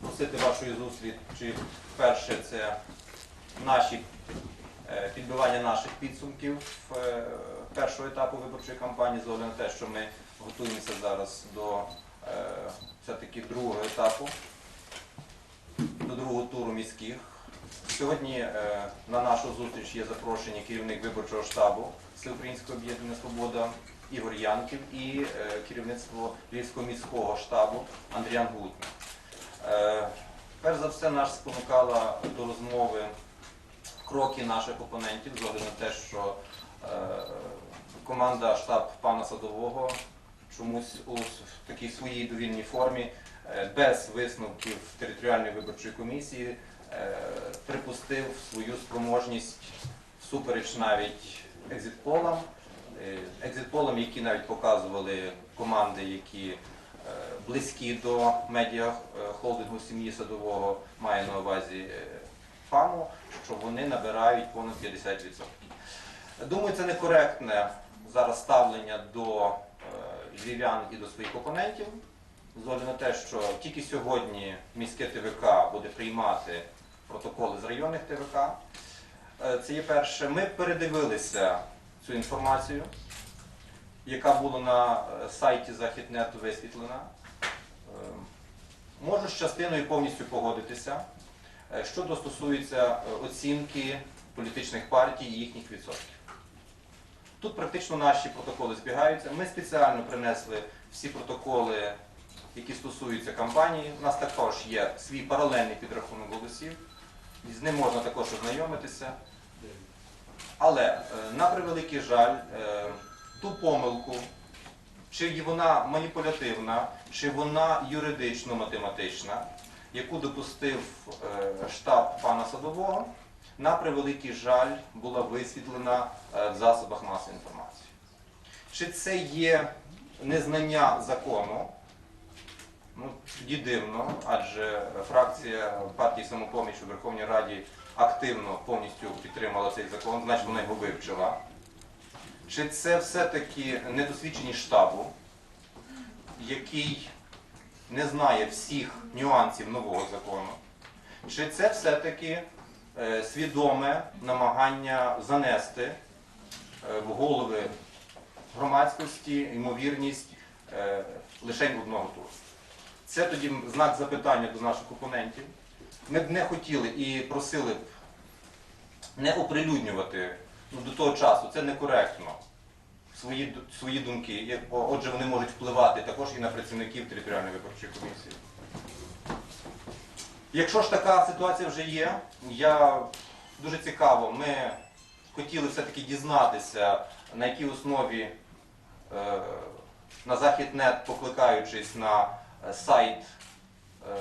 просити вашої зустрічі. Перше, це наші е, підбивання наших підсумків е, першого етапу виборчої кампанії, з на те, що ми готуємося зараз до е, все-таки другого етапу, до другого туру міських. Сьогодні на нашу зустріч є запрошені керівник виборчого штабу Всеукраїнського об'єднання Свобода Ігор Янків і керівництво Львівського міського штабу Андріан Гутник. Е, Перш за все, нас спонукала до розмови кроки наших опонентів, з огляду на те, що е, команда штаб пана Садового чомусь у такій своїй довільній формі, е, без висновків територіальної виборчої комісії, припустив свою спроможність всупереч навіть екзитполам, екзитполам, які навіть показували команди, які близькі до медіа е, холдингу сім'ї садового, має на увазі е, ФАМу, що вони набирають понад 50%. Думаю, це некоректне зараз ставлення до е, львів'ян і до своїх опонентів. З на те, що тільки сьогодні міське ТВК буде приймати протоколи з районних ТВК. Це є перше. Ми передивилися цю інформацію, яка була на сайті Західнету висвітлена. Можу з частиною повністю погодитися. Е, Що стосується е, оцінки політичних партій і їхніх відсотків. Тут практично наші протоколи збігаються. Ми спеціально принесли всі протоколи, які стосуються кампанії. У нас також є свій паралельний підрахунок голосів. З ним можна також ознайомитися. Але е, на превеликий жаль, ту помилку, чи вона маніпулятивна, чи вона юридично-математична, яку допустив е, штаб пана Садового, на превеликий жаль, була висвітлена е, в засобах масової інформації. Чи це є незнання закону? Ну, тоді дивно, адже фракція партії самопоміч у Верховній Раді активно повністю підтримала цей закон, значить вона його вивчила. Чи це все-таки недосвідченість штабу, який не знає всіх нюансів нового закону? Чи це все-таки е, свідоме намагання занести е, в голови громадськості ймовірність е, лише одного туру? Це тоді знак запитання до наших опонентів. Ми б не хотіли і просили б не оприлюднювати ну, до того часу, це некоректно. Свої, свої думки. Отже, вони можуть впливати також і на працівників територіальної виборчої комісії. Якщо ж така ситуація вже є, я дуже цікаво, ми хотіли все-таки дізнатися, на якій основі е, на Західнет, покликаючись на е, сайт е,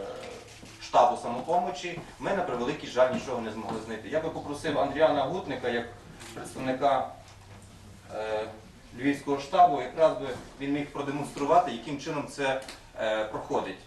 штабу самопомочі, ми на превеликий жаль нічого не змогли знайти. Я би попросив Андріана Гутника, як представника е, Львівського штабу, якраз би він міг продемонструвати, яким чином це е, проходить.